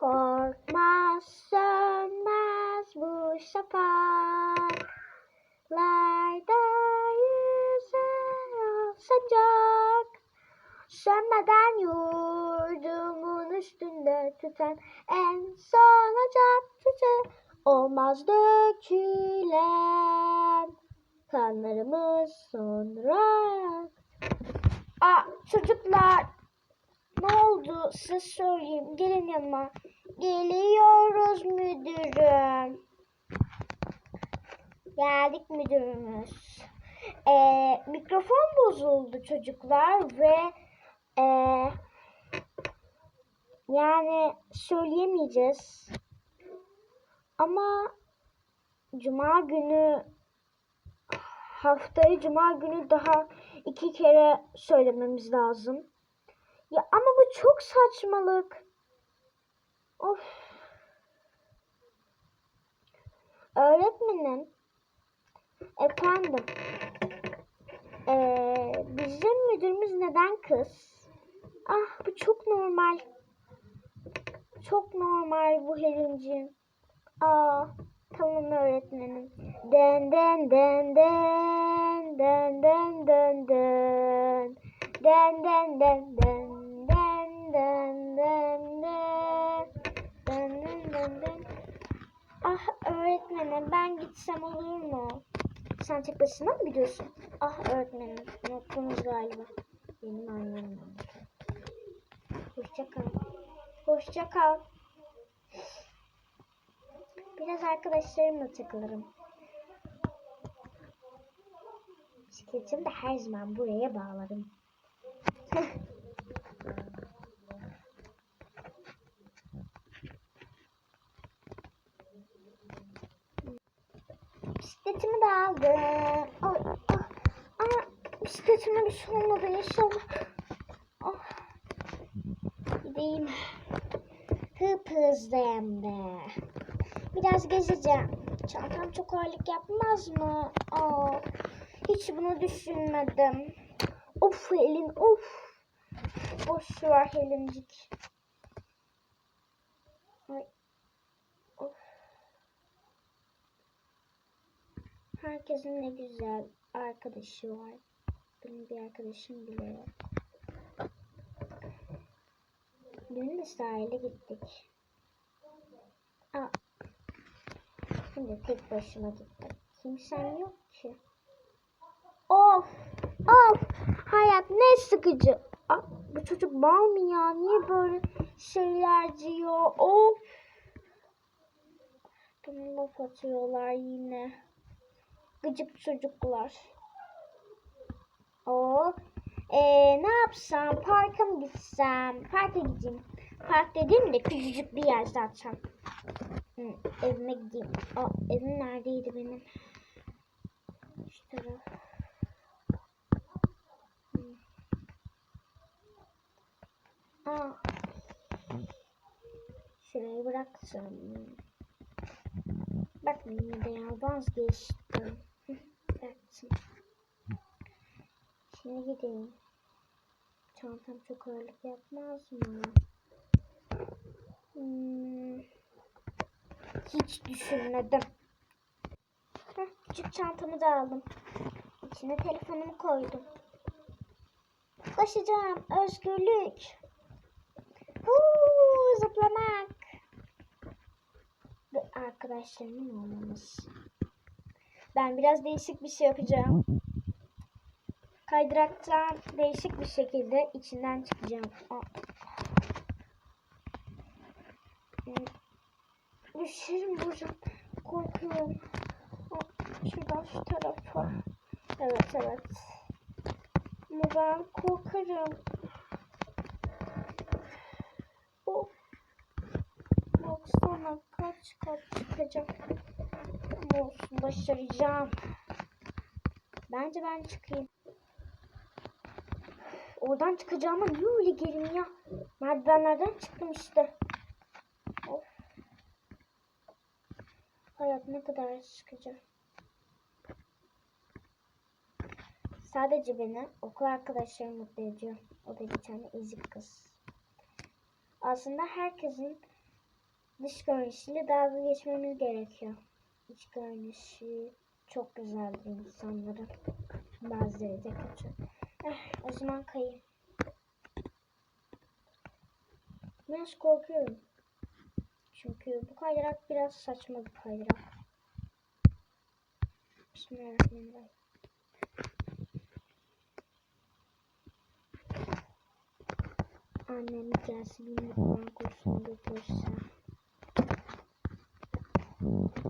Korkmaz sönmez bu şafaklarda yüzer o sıcak. Sönmeden yurdumun üstünde tüten en son ocak tüte olmaz dökülen kanlarımız sonra. Aa çocuklar ne oldu size söyleyeyim gelin yanıma. Geliyoruz müdürüm. Geldik müdürümüz. Ee, mikrofon bozuldu çocuklar ve ee, yani söyleyemeyeceğiz. Ama cuma günü haftayı cuma günü daha iki kere söylememiz lazım. Ya ama bu çok saçmalık. Of. Öğretmenim. Efendim. Ee, bizim müdürümüz neden kız? Ah bu çok normal. Çok normal bu Helin'ciğim. Aa tamam öğretmenim. Den den den den den den den den den den den den öğretmenim ben gitsem olur mu? Sen tek başına mı gidiyorsun? Ah öğretmenim unuttunuz galiba. Benim annem. Hoşça kal. Hoşça kal. Biraz arkadaşlarımla takılırım. Bisikletimi de her zaman buraya bağlarım. Bisikletimi de aldım. Ay, ah, ama bisikletime bir şey olmadı inşallah. Ah. Gideyim. Hıp hızlı hem de. Biraz gezeceğim. Çantam çok ağırlık yapmaz mı? Aa, hiç bunu düşünmedim. Of Helin of. Boş ver Helincik. Herkesin ne güzel arkadaşı var. Benim bir arkadaşım bile yok. Dün de sahile gittik. Aa, Şimdi tek başıma gittim. Kimsem yok ki. Of! Of! Hayat ne sıkıcı. Aa, bu çocuk mal mı ya? Niye böyle şeyler diyor? Of! Laf atıyorlar yine. Gıcık çocuklar. O ee, ne yapsam? Parka mı gitsem? Parka gideyim. Park dediğim de küçücük bir yer zaten. Hı, evime gideyim. Aa, evim neredeydi benim? Şu taraf. Aa. Şurayı bıraktım. Bak yine de ya vazgeçtim. Şimdi gideyim. Çantam çok ağırlık yapmaz mı? Hmm. Hiç düşünmedim. Heh, küçük çantamı da aldım. İçine telefonumu koydum. Koşacağım. Özgürlük. Huu, zıplamak. Arkadaşlarımın olmamız. Ben biraz değişik bir şey yapacağım. Kaydıraktan değişik bir şekilde içinden çıkacağım. Hmm. Düşerim buradan. Korkuyorum. Şuradan şu tarafa. Evet evet. Ama ben korkarım. Of. Baksana kaç kat çıkacak. Ama olsun başaracağım. Bence ben çıkayım. Oradan çıkacağıma niye öyle gelin ya? Merdivenlerden çıktım işte. Of. Hayat ne kadar sıkıcı. Sadece beni okul arkadaşlarım mutlu ediyor. O da bir tane ezik kız. Aslında herkesin dış görünüşüyle dalga geçmemiz gerekiyor. İç görünüşü çok güzeldi insanların. Bazıları da kötü. Eh, o zaman kayayım. Biraz korkuyorum. Çünkü bu kaydırak biraz saçma bir kaydırak. Bismillahirrahmanirrahim. Annem gelsin yine Kur'an kursuna götürürse.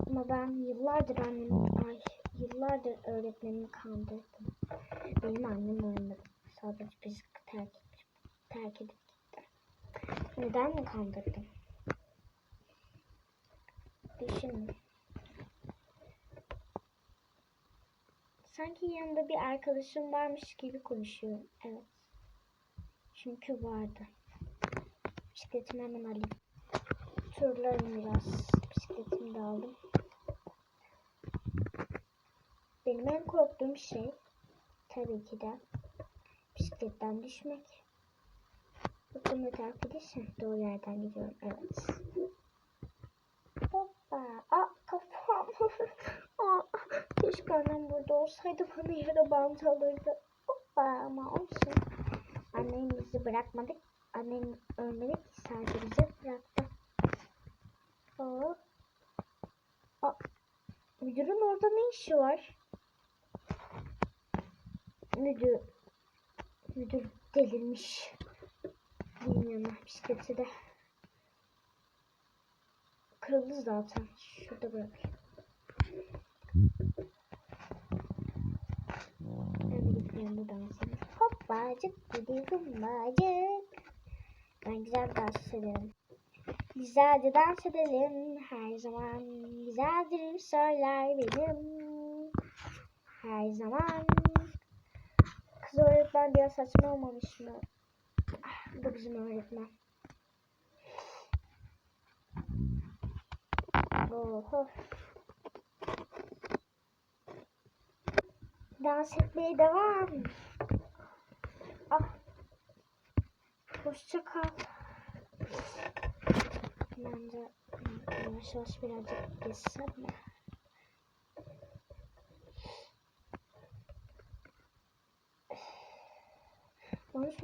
Ama ben yıllardır annemi, ay yıllardır öğretmenimi kandırdım. Benim annem ölmedi. Sadece bizi terk, terk edip gitti. Neden mi kandırdım? Düşünün. Sanki yanında bir arkadaşım varmış gibi konuşuyor. Evet. Çünkü vardı. Bisikletimi hemen alayım. Turlarım biraz. Bisikletimi de aldım. Benim en korktuğum şey tabii ki de bisikletten düşmek. Bakın taraf gidersin. Doğru yerden gidiyorum. Evet. Hoppa. Aa kafam. Aa, keşke annem burada olsaydı bana yara bant alırdı. Hoppa ama olsun. Annem bizi bırakmadı. Annem ölmedi ki sadece bizi bıraktı. Aa. Aa. Müdürün orada ne işi var? Müdür. Müdür delirmiş. Bilmiyorum bisikleti de. Kırıldı zaten. Şurada bırakayım. Bu dansını. Hoppacık gidiyorum bacık. Ben güzel dans ederim. Güzelce dans edelim her zaman. Güzeldir söyler benim. Her zaman. Öğretmen biraz saçma olmamış mı? Ah, bu bizim öğretmen. Oho. Dans etmeye devam. Ah. Hoşça kal. Ben de yavaş yavaş birazcık gezsem mi?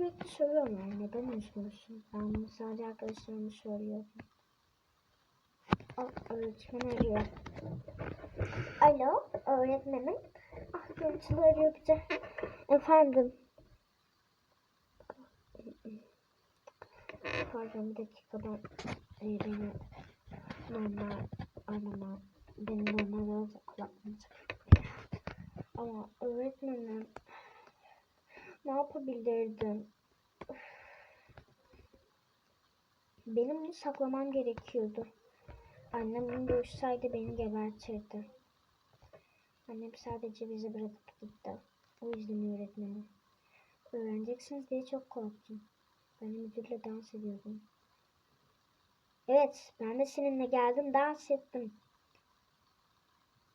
Sürekli soruyorum yani neden üzgünsün? Ben sadece arkadaşlarıma söylüyorum. Öğretmen arıyor. Alo, öğretmenim. Ah, görüntülü arıyor bir de. Efendim. Pardon bir dakika ben e, beni normal arama beni normal kulaklığını takıyorum. Ama öğretmenim ne yapabilirdim? Benim bunu saklamam gerekiyordu. Annem bunu duysaydı beni gebertirdi. Annem sadece bizi bırakıp gitti. O yüzden öğretmenim. Öğreneceksiniz diye çok korktum. Ben müdürle dans ediyordum. Evet, ben de seninle geldim, dans ettim.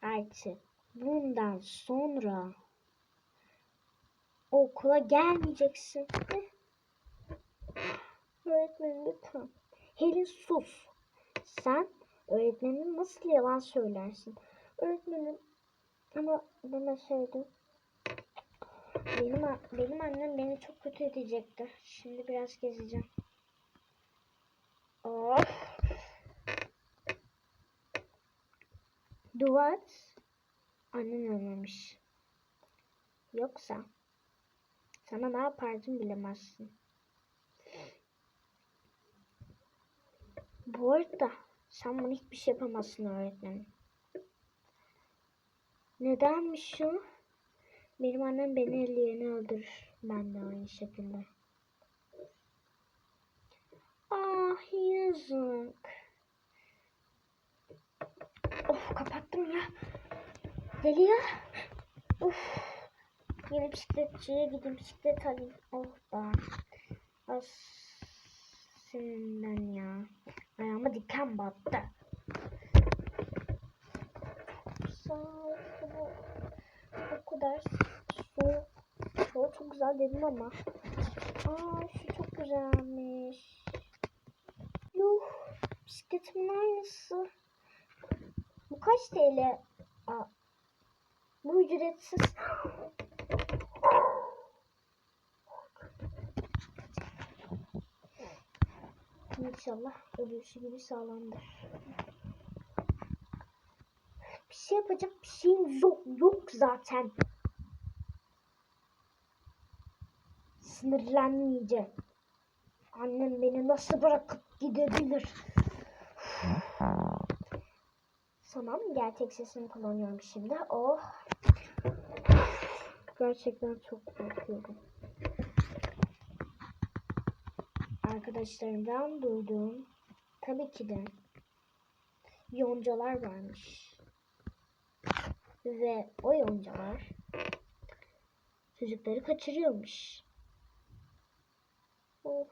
Artık bundan sonra okula gelmeyeceksin. Öğretmenim lütfen. Helin sus. Sen öğretmenin nasıl yalan söylersin? Öğretmenim ama demeseydim. Benim, benim annem beni çok kötü edecekti. Şimdi biraz gezeceğim. Of. Duvat. Annen ölmemiş. Yoksa sana ne yapardım bilemezsin. Bu arada sen bana hiçbir şey yapamazsın öğretmenim. Nedenmiş o? Benim annem beni elleyeni öldürür. Ben de aynı şekilde. Ah yazık. Of kapattım ya. Deli ya. Of. Yine bisikletçiye gideyim bisiklet alayım. Oh da. Az seninden ya. Ayağıma diken battı. Soğuk bu. O kadar soğuk. Soğuk çok güzel dedim ama. Aa şu çok güzelmiş. Yuh. Bisiklet bisikletimin aynısı. Bu kaç TL? Aa, bu ücretsiz. İnşallah ölüsü gibi sağlamdır. Bir şey yapacak bir şeyim yok, yok zaten. Sinirlenmeyeceğim. Annem beni nasıl bırakıp gidebilir? Tamam, gerçek sesimi kullanıyorum şimdi. Oh. Gerçekten çok korkuyorum. Arkadaşlarımdan duyduğum tabii ki de yoncalar varmış. Ve o yoncalar çocukları kaçırıyormuş. Of.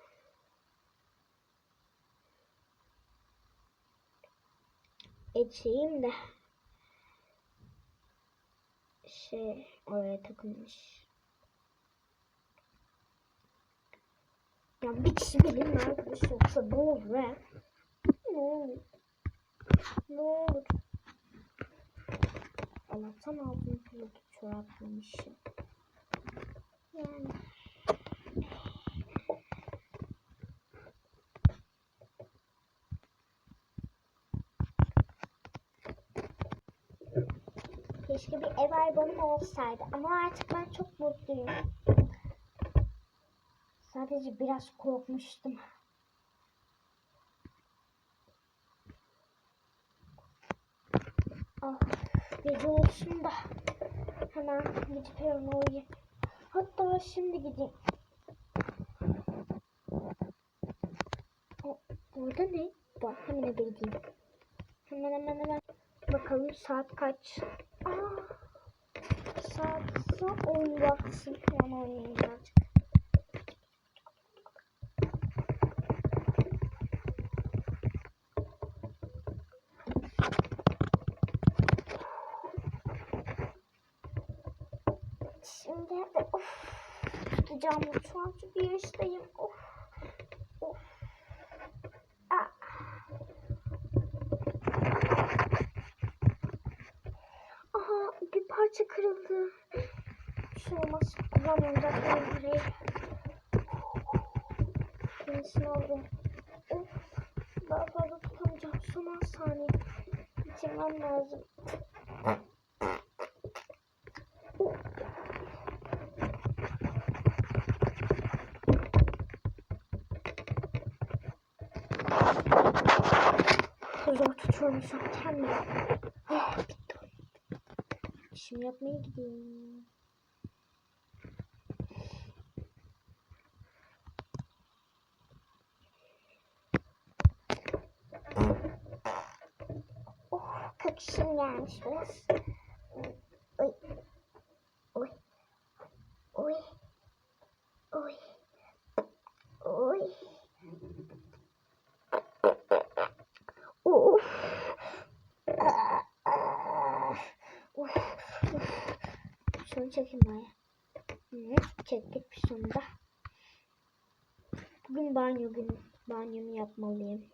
Eçeğim de şey oraya takılmış. Ya bir kişi benimle arkadaş yoksa ne olur he? Ne olur? Ne olur? Allah'tan aldım pilotu çoraklamışım. Yani. Keşke bir ev albümüm olsaydı ama artık ben çok mutluyum. Sadece biraz korkmuştum. Ah, gece olsun da hemen gidip evime. Hatta şimdi gideyim. O, orada ne? Bak hemen eve gideyim. Hemen hemen hemen. Bakalım saat kaç? Aa, saat ise 10 baksın. Hemen oynayayım birazcık. Şimdi de of tutacağım şu bir yaştayım. Of. Of. Ah. Aha bir parça kırıldı. Bir şey olmaz. Kullanıyorum zaten parayı. Yenisini aldım. Of. Daha fazla tutamayacağım. Son 10 saniye. Bitirmem lazım. Zaten ya. Ah, bitti. İşimi yapmaya gideyim. Oh, kakışım gelmiş biraz. Oy. Oy. Oy. Oy. Oy. Of. Ah, ah. Of. Of. Şunu çekeyim bari. Hı, çektik bir sonunda. Bugün banyo günü. Banyomu yapmalıyım.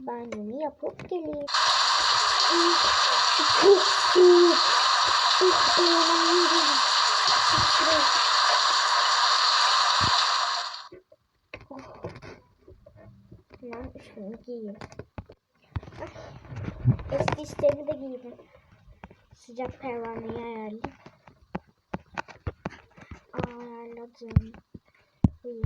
Banyomu yapıp geleyim. Çok soğuk. Giyeyim. Üstlerimi de giydim. Sıcak pervaneyi ayarlayayım. Ayarladım. İyi.